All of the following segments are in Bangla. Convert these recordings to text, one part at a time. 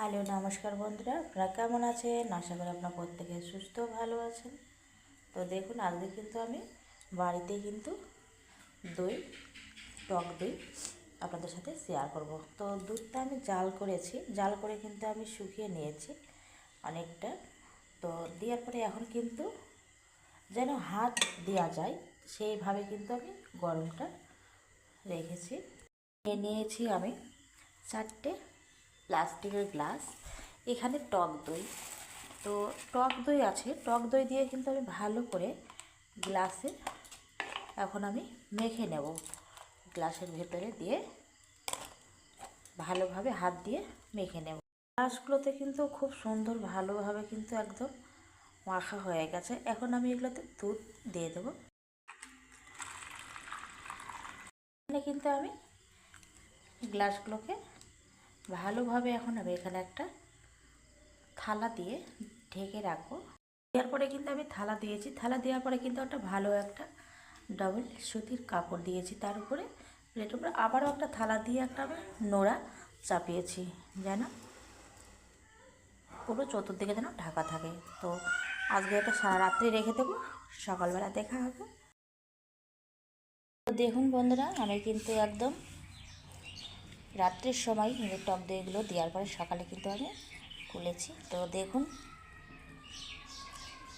হ্যালো, নমস্কার বন্ধুরা। আপনারা কেমন আছেন? আশা করি আপনারা প্রত্যেকে সুস্থ ভালো আছেন। তো দেখুন, আজকে কিন্তু আমি বাড়িতে কিন্তু দই, টক দই আপনাদের সাথে শেয়ার করব। তো দুধটা আমি জাল করেছি। জাল করে কিন্তু আমি শুকিয়ে নিয়েছি অনেকটা। তো দেওয়ার পরে এখন কিন্তু যেন হাত দেওয়া যায়, সেইভাবে কিন্তু আমি গরমটা রেখেছি। নিয়ে নিয়েছি আমি চারটে প্লাস্টিকের গ্লাস, এখানে টক দই। তো টক দই আছে, টক দই দিয়ে কিন্তু আমি ভালো করে গ্লাসে এখন আমি মেখে নেব। গ্লাসের ভেতরে দিয়ে ভালোভাবে হাত দিয়ে মেখে নেব। গ্লাসগুলোতে কিন্তু খুব সুন্দর ভালোভাবে কিন্তু একদম মাখা হয়ে গেছে। এখন আমি এগুলোতে দুধ দিয়ে দেবো। এখানে কিন্তু আমি গ্লাসগুলোকে ভালোভাবে এখন আমি এখানে একটা থালা দিয়ে ঢেকে রাখব। দেওয়ার পরে কিন্তু আমি থালা দিয়েছি। থালা দেওয়ার পরে কিন্তু একটা ভালো একটা ডবল সুতির কাপড় দিয়েছি। তার উপরে প্লেটের উপরে আবারও একটা থালা দিয়ে একটা আমি নোড়া চাপিয়েছি যেন পুরো চতুর্দিকে যেন ঢাকা থাকে। তো আজকে এটা সারা রাত্রি রেখে দেবো। সকালবেলা দেখা হবে। দেখুন বন্ধুরা, আমি কিন্তু একদম রাত্রের সময় কিন্তু টক দইগুলো দেওয়ার পরে সকালে কিন্তু আমি খুলেছি। তো দেখুন,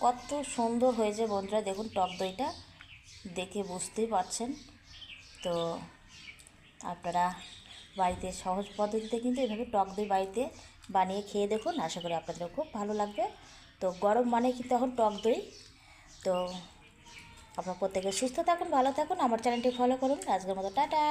কত সুন্দর হয়েছে বন্ধুরা। দেখুন, টক দইটা দেখে বুঝতেই পারছেন। তো আপনারা বাড়িতে সহজ পদ্ধতিতে কিন্তু এভাবে টক দই বাড়িতে বানিয়ে খেয়ে দেখুন। আশা করি আপনাদের খুব ভালো লাগবে। তো গরম মানে কিন্তু এখন টক দই। তো আপনারা প্রত্যেকে সুস্থ থাকুন, ভালো থাকুন। আমার চ্যানেলটি ফলো করুন। আজকের মতো, টাটা।